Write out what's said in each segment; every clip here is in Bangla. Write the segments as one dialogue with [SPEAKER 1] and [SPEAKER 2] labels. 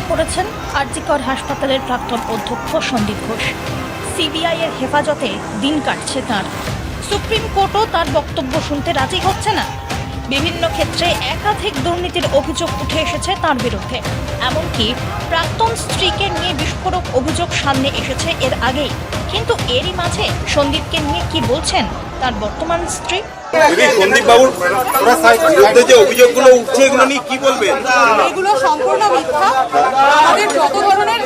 [SPEAKER 1] আরজিকর হাসপাতালের প্রাক্তন অধ্যক্ষ সন্দীপ ঘোষ। সিবিআই এর হেফাজতে দিন কাটছে তার। সুপ্রিম কোর্টও তার বক্তব্য শুনতে রাজি হচ্ছে না। বিভিন্ন ক্ষেত্রে একাধিক দুর্নীতির অভিযোগ উঠে এসেছে তার বিরুদ্ধে। এমনকি প্রাক্তন স্ত্রীকে নিয়ে বিস্ফোরক অভিযোগ সামনে এসেছে এর আগেই। কিন্তু এরই মাঝে সন্দীপকে নিয়ে কি বলছেন তার বর্তমান স্ত্রী?
[SPEAKER 2] সন্দীপ বাবুর বিরুদ্ধে যে অভিযোগগুলো উঠছে এগুলো নিয়ে কি বলবেন?
[SPEAKER 3] এগুলো সম্পূর্ণ মিথ্যা। আমাদের যত ধরনের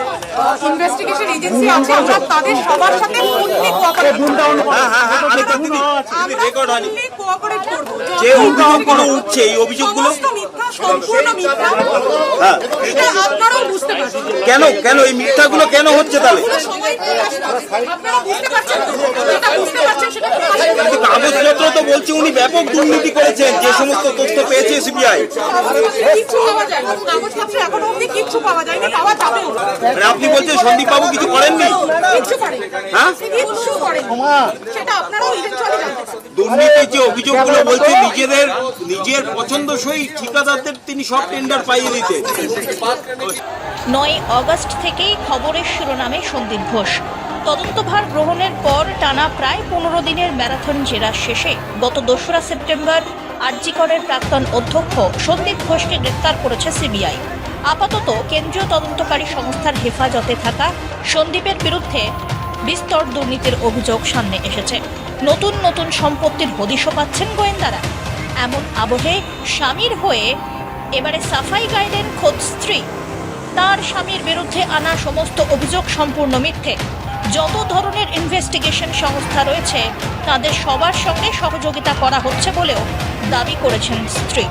[SPEAKER 3] ইনভেস্টিগেশন এজেন্সি আছে আমরা তাদের সবার সাথে ফুললি কোঅপারেট
[SPEAKER 2] হ্যাঁ হ্যাঁ হ্যাঁ
[SPEAKER 3] করব।
[SPEAKER 2] যে অভিযোগগুলো উঠছে এই অভিযোগগুলো
[SPEAKER 3] সম্পূর্ণ মিথ্যা?
[SPEAKER 2] হ্যাঁ
[SPEAKER 3] এটা আপনারাও বুঝতে পারছেন।
[SPEAKER 2] কেন? কেন এই মিথ্যাগুলো কেন হচ্ছে তাহলে।
[SPEAKER 3] আপনারা বুঝতে পারছেন তো? বুঝতে পারছেন সেটা
[SPEAKER 2] কাগজপত্র তো বলছে উনি ব্যাপক দুর্নীতি মানে আপনি বলছেন সন্দীপ বাবু কিছু করেননি? হ্যাঁ? দুর্নীতির যে অভিযোগগুলো বলছে নিজেদের নিজের পছন্দসই ঠিকাদারদের তিনি সব টেন্ডার পাইয়ে দিতে।
[SPEAKER 1] নয় অগস্ট থেকেই খবরের শিরোনামে সন্দীপ ঘোষ। তদন্তভার গ্রহণের পর টানা প্রায় পনেরো দিনের ম্যারাথন জেরা শেষে গত দোসরা সেপ্টেম্বর আরজিকরের প্রাক্তন অধ্যক্ষ সন্দীপ ঘোষকে গ্রেপ্তার করেছে সিবিআই। আপাতত কেন্দ্রীয় তদন্তকারী সংস্থার হেফাজতে থাকা সন্দীপের বিরুদ্ধে বিস্তর দুর্নীতির অভিযোগ সামনে এসেছে। নতুন নতুন সম্পত্তির হদিশও পাচ্ছেন গোয়েন্দারা। এমন আবহে স্বামীর হয়ে এবারে সাফাই গাইলেন খোদ স্ত্রী। তার স্বামীর বিরুদ্ধে আনা সমস্ত অভিযোগ সম্পূর্ণ মিথ্যে। যত ধরনের ইনভেস্টিগেশন সংস্থা রয়েছে তাদের সবার সঙ্গে সহযোগিতা করা হচ্ছে বলেও দাবি করেছেন স্ত্রী।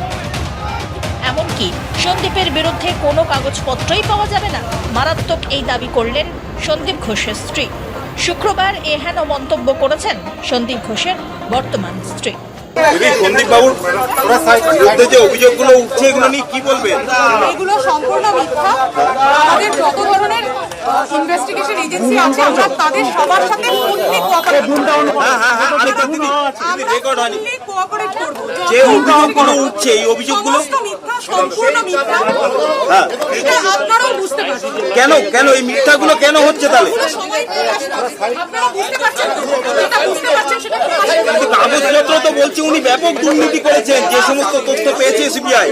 [SPEAKER 1] এমনকি সন্দীপের বিরুদ্ধে কোনো কাগজপত্রই পাওয়া যাবে না। মারাত্মক এই দাবি করলেন সন্দীপ ঘোষের স্ত্রী। শুক্রবার এহেন মন্তব্য করেছেন সন্দীপ ঘোষের বর্তমান স্ত্রী।
[SPEAKER 2] যে অভিযোগগুলো উঠছে এগুলো নিয়ে কি বলবেন?
[SPEAKER 3] এগুলো সম্পূর্ণ মিথ্যা। আমাদের যত ধরনের ইনভেস্টিগেশন এজেন্সি আছে আমরা তাদের সবার সাথে ফুললি কোঅপারেট
[SPEAKER 2] হ্যাঁ হ্যাঁ হ্যাঁ
[SPEAKER 3] করব।
[SPEAKER 2] যে অভিযোগগুলো উঠছে এই অভিযোগগুলো
[SPEAKER 3] মিথ্যা সম্পূর্ণ মিথ্যা এটা আপনারাও বুঝতে পারছেন।
[SPEAKER 2] কেন কেন এই মিথ্যাগুলো কেন হচ্ছে তাহলে।
[SPEAKER 3] আপনারা বুঝতে পারছেন তো? যেটা বুঝতে পারছেন সেটা প্রকাশ করুন।
[SPEAKER 2] কিন্তু কাগজপত্র তো বলছে উনি ব্যাপক দুর্নীতি করেছেন, যে সমস্ত তথ্য পেয়েছে সিবিআই।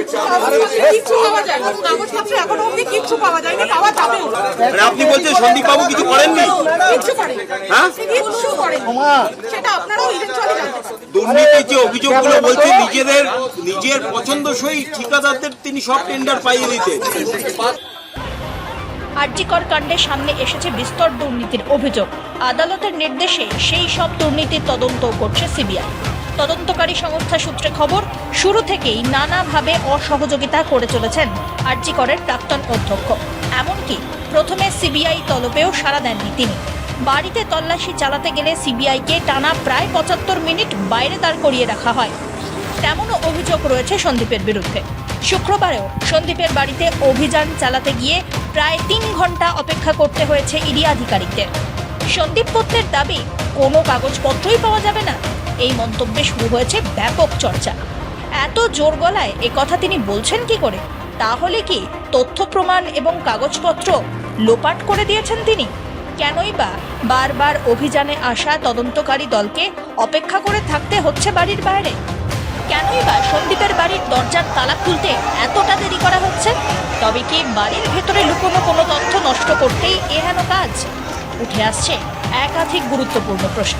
[SPEAKER 2] মানে আপনি বলছেন সন্দীপ বাবু কিছু করেননি হ্যাঁ? দুর্নীতির যে অভিযোগগুলো বলছে, নিজেদের, নিজের পছন্দসই ঠিকাদারদের তিনি সব টেন্ডার পাইয়ে দিতে
[SPEAKER 1] আরজিকর কাণ্ডে সামনে এসেছে বিস্তর দুর্নীতির অভিযোগ আদালতের নির্দেশে সেই সব দুর্নীতির তদন্ত করছে সিবিআই তদন্তকারী সংস্থা সূত্রে খবর, শুরু থেকেই নানাভাবে অসহযোগিতা করে চলেছেন আরজি করের প্রাক্তন অধ্যক্ষ। এমনকি প্রথমে সিবিআই তলবেও সাড়া দেননি তিনি। বাড়িতে তল্লাশি চালাতে গেলে সিবিআইকে টানা প্রায় পঁচাত্তর মিনিট বাইরে দাঁড় করিয়ে রাখা হয়। তেমনও অভিযোগ রয়েছে সন্দীপের বিরুদ্ধে। শুক্রবারেও সন্দীপের বাড়িতে অভিযান চালাতে গিয়ে প্রায় তিন ঘণ্টা অপেক্ষা করতে হয়েছে ইডি আধিকারিকদের। সন্দীপ পত্রের দাবি, কোনো কাগজপত্রই পাওয়া যাবে না। এই মন্তব্যে শুরু হয়েছে ব্যাপক চর্চা। এত জোর গলায় এ কথা তিনি বলছেন কি করে? তাহলে কি তথ্য প্রমাণ এবং কাগজপত্র লোপাট করে দিয়েছেন তিনি? কেনই বা বারবার অভিযানে আসা তদন্তকারী দলকে অপেক্ষা করে থাকতে হচ্ছে বাড়ির বাইরে? কেনই বা সন্দীপের বাড়ির দরজার তালা খুলতে এতটা দেরি করা হচ্ছে? তবে কি বাড়ির ভেতরে লুকোনো কোনো তথ্য নষ্ট করতেই এহেন কাজ? উঠে আসছে একাধিক গুরুত্বপূর্ণ প্রশ্ন।